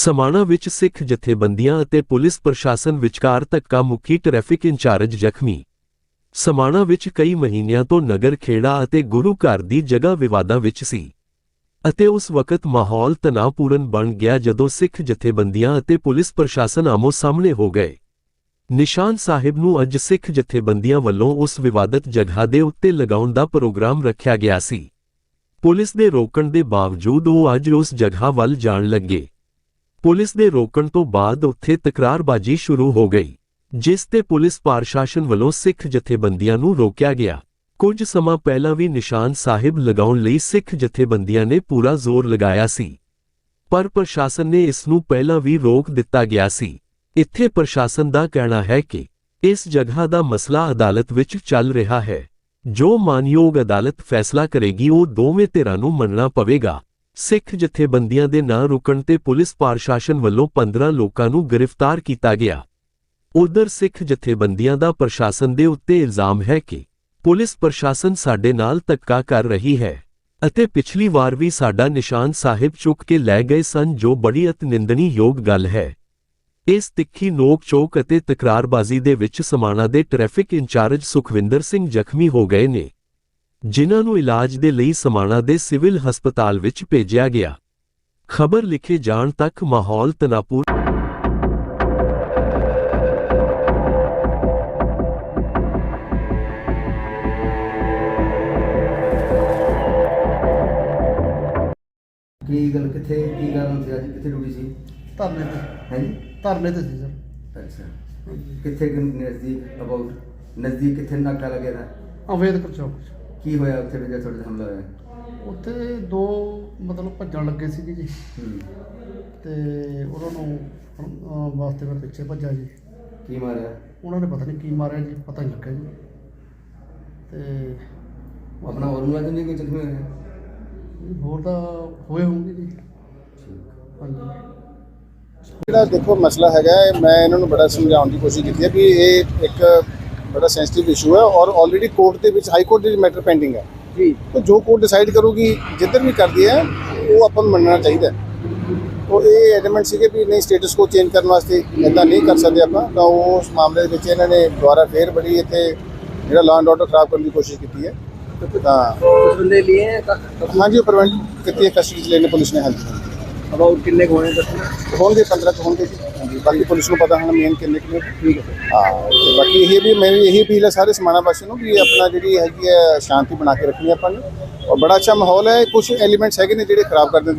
ਸਮਾਣਾ ਵਿੱਚ ਸਿੱਖ ਜਥੇਬੰਦੀਆਂ ਅਤੇ ਪੁਲਿਸ ਪ੍ਰਸ਼ਾਸਨ ਵਿਚਕਾਰ ਧੱਕਾ ਮੁੱਕੀ ਟ੍ਰੈਫਿਕ ਇੰਚਾਰਜ ਜ਼ਖਮੀ। ਸਮਾਣਾ ਵਿੱਚ ਕਈ ਮਹੀਨਿਆਂ ਤੋਂ ਨਗਰ ਖੇੜਾ ਅਤੇ ਗੁਰੂ ਘਰ ਦੀ ਜਗ੍ਹਾ ਵਿਵਾਦਾਂ ਵਿੱਚ ਸੀ। ਅਤੇ ਉਸ ਵਕਤ ਮਾਹੌਲ ਤਣਾਅਪੂਰਨ ਬਣ ਗਿਆ ਜਦੋਂ ਸਿੱਖ ਜਥੇਬੰਦੀਆਂ ਅਤੇ ਪੁਲਿਸ ਪ੍ਰਸ਼ਾਸਨ ਆਮੋ ਸਾਹਮਣੇ ਹੋ ਗਏ। ਨਿਸ਼ਾਨ ਸਾਹਿਬ ਨੂੰ ਅੱਜ ਸਿੱਖ ਜਥੇਬੰਦੀਆਂ ਵੱਲੋਂ ਉਸ ਵਿਵਾਦਤ ਜਗ੍ਹਾ ਦੇ ਉੱਤੇ ਲਗਾਉਣ ਦਾ ਪ੍ਰੋਗਰਾਮ ਰੱਖਿਆ ਗਿਆ ਸੀ। ਪੁਲਿਸ ਦੇ ਰੋਕਣ ਦੇ ਬਾਵਜੂਦ ਉਹ ਅੱਜ ਉਸ ਜਗ੍ਹਾ ਵੱਲ ਜਾਣ ਲੱਗੇ। ਪੁਲਿਸ ਦੇ ਰੋਕਣ ਤੋਂ ਬਾਅਦ ਉੱਥੇ ਤਕਰਾਰਬਾਜ਼ੀ ਸ਼ੁਰੂ ਹੋ ਗਈ, ਜਿਸ ਤੇ ਪੁਲਿਸ ਪ੍ਰਸ਼ਾਸਨ ਵੱਲੋਂ ਸਿੱਖ ਜਥੇਬੰਦੀਆਂ ਨੂੰ ਰੋਕਿਆ ਗਿਆ। ਕੁਝ ਸਮਾਂ ਪਹਿਲਾਂ ਵੀ ਨਿਸ਼ਾਨ ਸਾਹਿਬ ਲਗਾਉਣ ਲਈ ਸਿੱਖ ਜਥੇਬੰਦੀਆਂ ਨੇ ਪੂਰਾ ਜ਼ੋਰ ਲਗਾਇਆ ਸੀ, ਪਰ ਪ੍ਰਸ਼ਾਸਨ ਨੇ ਇਸ ਨੂੰ ਪਹਿਲਾਂ ਵੀ ਰੋਕ ਦਿੱਤਾ ਗਿਆ ਸੀ। ਇੱਥੇ ਪ੍ਰਸ਼ਾਸਨ ਦਾ ਕਹਿਣਾ ਹੈ ਕਿ ਇਸ ਜਗ੍ਹਾ ਦਾ ਮਸਲਾ ਅਦਾਲਤ ਵਿੱਚ ਚੱਲ ਰਿਹਾ ਹੈ। ਜੋ ਮਾਨਯੋਗ ਅਦਾਲਤ ਫੈਸਲਾ ਕਰੇਗੀ, ਉਹ ਦੋਵੇਂ ਧਿਰਾਂ ਨੂੰ ਮੰਨਣਾ ਪਵੇਗਾ। ਸਿੱਖ ਜਥੇਬੰਦੀਆਂ ਦੇ ਨਾਂ ਰੁਕਣ ਤੇ ਪੁਲਿਸ ਪ੍ਰਸ਼ਾਸਨ ਵੱਲੋਂ 15 ਲੋਕਾਂ ਨੂੰ ਗ੍ਰਿਫਤਾਰ ਕੀਤਾ ਗਿਆ। ਉਧਰ ਸਿੱਖ ਜਥੇਬੰਦੀਆਂ ਦਾ ਪ੍ਰਸ਼ਾਸਨ ਦੇ ਉੱਤੇ ਇਲਜ਼ਾਮ ਹੈ ਕਿ ਪੁਲਿਸ ਪ੍ਰਸ਼ਾਸਨ ਸਾਡੇ ਨਾਲ ਧੱਕਾ ਕਰ ਰਹੀ ਹੈ ਅਤੇ ਪਿਛਲੀ ਵਾਰ ਵੀ ਸਾਡਾ ਨਿਸ਼ਾਨ ਸਾਹਿਬ ਚੁੱਕ ਕੇ ਲੈ ਗਏ ਸਨ ਜੋ ਬੜੀ ਅਤ ਨਿੰਦਣੀਯੋਗ ਗੱਲ ਹੈ। ਇਸ ਤਿੱਖੀ ਨੋਕ ਚੋਕ ਅਤੇ ਤਕਰਾਰਬਾਜ਼ੀ ਦੇ ਵਿੱਚ ਸਮਾਣਾ ਦੇ ਟ੍ਰੈਫਿਕ ਇੰਚਾਰਜ ਸੁਖਵਿੰਦਰ ਸਿੰਘ ਜ਼ਖਮੀ ਹੋ ਗਏ ਨੇ। ਜਿਨ੍ਹਾਂ ਨੂੰ ਇਲਾਜ ਦੇ ਲਈ ਸਮਾਣਾ ਦੇ ਸਿਵਲ ਹਸਪਤਾਲ ਵਿੱਚ ਭੇਜਿਆ ਗਿਆ। ਖਬਰ ਲਿਖੇ ਜਾਣ ਤੱਕ ਮਾਹੌਲ ਤਣਾਪੂਰ ਕੀ ਗੱਲ ਕਿੱਥੇ ਕੀ ਕਾਰਨ ਸੀ ਅੱਜ? ਕਿੱਥੇ ਡਿਊਟੀ ਸੀ? ਧਰਨੇ ਤੇ। ਹੈ ਜੀ? ਧਰਨੇ ਤੇ ਸੀ ਸਰ। ਅੱਛਾ। ਕਿੱਥੇ ਕੁ ਨਜ਼ਦੀਕ ਅਬਾਊਟ ਨਜ਼ਦੀਕ ਕਿੱਥੇ ਨਾਕਾ ਲੱਗਿਆ ਦਾ? ਅੰਬੇਦਕਰ ਚੌਕ 'ਚ। ਕੀ ਹੋਇਆ ਉੱਥੇ ਵੀ ਜਦ ਤੁਹਾਡੇ ਤੇ ਹਮਲਾ ਹੋਇਆ? ਉੱਥੇ ਦੋ ਮਤਲਬ ਭੱਜਣ ਲੱਗੇ ਸੀਗੇ ਜੀ। ਹੂੰ। ਤੇ ਉਹਨਾਂ ਨੂੰ ਅਹ, ਵਾਸਤੇ ਮੈਂ ਪਿੱਛੇ ਭੱਜਾ ਜੀ। ਕੀ ਮਾਰਿਆ? ਉਹਨਾਂ ਨੇ ਪਤਾ ਨਹੀਂ ਕੀ ਮਾਰਿਆ ਜੀ ਪਤਾ ਨਹੀਂ ਲੱਗਿਆ ਜੀ। ਤੇ ਆਪਣਾ ਹੋਰ ਮੁਲਾਜ਼ਮ ਨਹੀਂ ਕੋਈ ਜ਼ਖਮੀ ਹੋਇਆ? ਹੋਰ ਤਾਂ ਹੋਏ ਹੋਣਗੇ ਜੀ। ਹਾਂਜੀ। ਜਿਹੜਾ ਦੇਖੋ ਮਸਲਾ ਹੈਗਾ ਹੈ, ਮੈਂ ਇਹਨਾਂ ਨੂੰ ਬੜਾ ਸਮਝਾਉਣ ਦੀ ਕੋਸ਼ਿਸ਼ ਕੀਤੀ ਹੈ ਕਿ ਇਹ ਇੱਕ ਬੜਾ ਸੈਂਸਿਟਿਵ ਇਸ਼ੂ ਹੈ ਔਰ ਆਲਰੇਡੀ ਕੋਰਟ ਦੇ ਵਿੱਚ ਹਾਈ ਕੋਰਟ ਦੇ ਵਿੱਚ ਮੈਟਰ ਪੈਂਡਿੰਗ ਹੈ। ਜੀ। ਤਾਂ ਜੋ ਕੋਰਟ ਡਿਸਾਈਡ ਕਰੂਗੀ ਜਿੱਧਰ ਵੀ ਕਰਦੀ ਹੈ ਉਹ ਆਪਾਂ ਨੂੰ ਮੰਨਣਾ ਚਾਹੀਦਾ ਉਹ ਇਹ ਐਲੀਮੈਂਟ ਸੀਗੇ ਵੀ ਨਹੀਂ ਸਟੇਟਸ ਕੋ ਚੇਂਜ ਕਰਨ ਵਾਸਤੇ ਇਦਾਂ ਨਹੀਂ ਕਰ ਸਕਦੇ ਆਪਾਂ। ਤਾਂ ਉਸ ਮਾਮਲੇ ਦੇ ਵਿੱਚ ਇਹਨਾਂ ਨੇ ਦੁਬਾਰਾ ਫੇਰ ਬੜੀ ਇੱਥੇ ਜਿਹੜਾ ਲਾਅ ਐਂਡ ਆਰਡਰ ਖਰਾਬ ਕਰਨ ਦੀ ਕੋਸ਼ਿਸ਼ ਕੀਤੀ ਹੈ। ਤਾਂ ਬੰਦੇ ਲਈ ਹਾਂਜੀ ਉਹ ਪ੍ਰਵੈਂਟ ਕੀਤੀ ਹੈ ਕਸਟਡੀ ਲੈਣੇ ਪੁਲਿਸ ਨੇ ਹਾਂਜੀ। ਅਬਾਊਟ ਕਿੰਨੇ ਹੋਣੇ ਦੱਸਣਾ ਹੋਣਗੇ 15 ਹੋਣਗੇ ਜੀ। ਹਾਂਜੀ, ਬਾਕੀ ਪੁਲਿਸ ਨੂੰ ਪਤਾ ਹੋਣਾ ਮੇਨ ਕਿੰਨੇ ਕਿੰਨੇ ਠੀਕ ਹੈ। ਹਾਂ, ਤੇ ਬਾਕੀ ਇਹ ਵੀ, ਮੈਂ ਵੀ ਇਹੀ ਅਪੀਲ ਹੈ ਸਾਰੇ ਸਮਾਣਾ ਵਾਸੀਆਂ ਨੂੰ ਵੀ ਆਪਣਾ ਜਿਹੜੀ ਹੈਗੀ ਹੈ ਸ਼ਾਂਤੀ ਬਣਾ ਕੇ ਰੱਖਣੀ ਹੈ ਆਪਾਂ ਨੂੰ। ਔਰ ਬੜਾ ਅੱਛਾ ਮਾਹੌਲ ਹੈ ਕੁਝ ਐਲੀਮੈਂਟਸ ਹੈਗੇ ਨੇ ਜਿਹੜੇ ਖਰਾਬ ਕਰ ਦਿੰਦੇ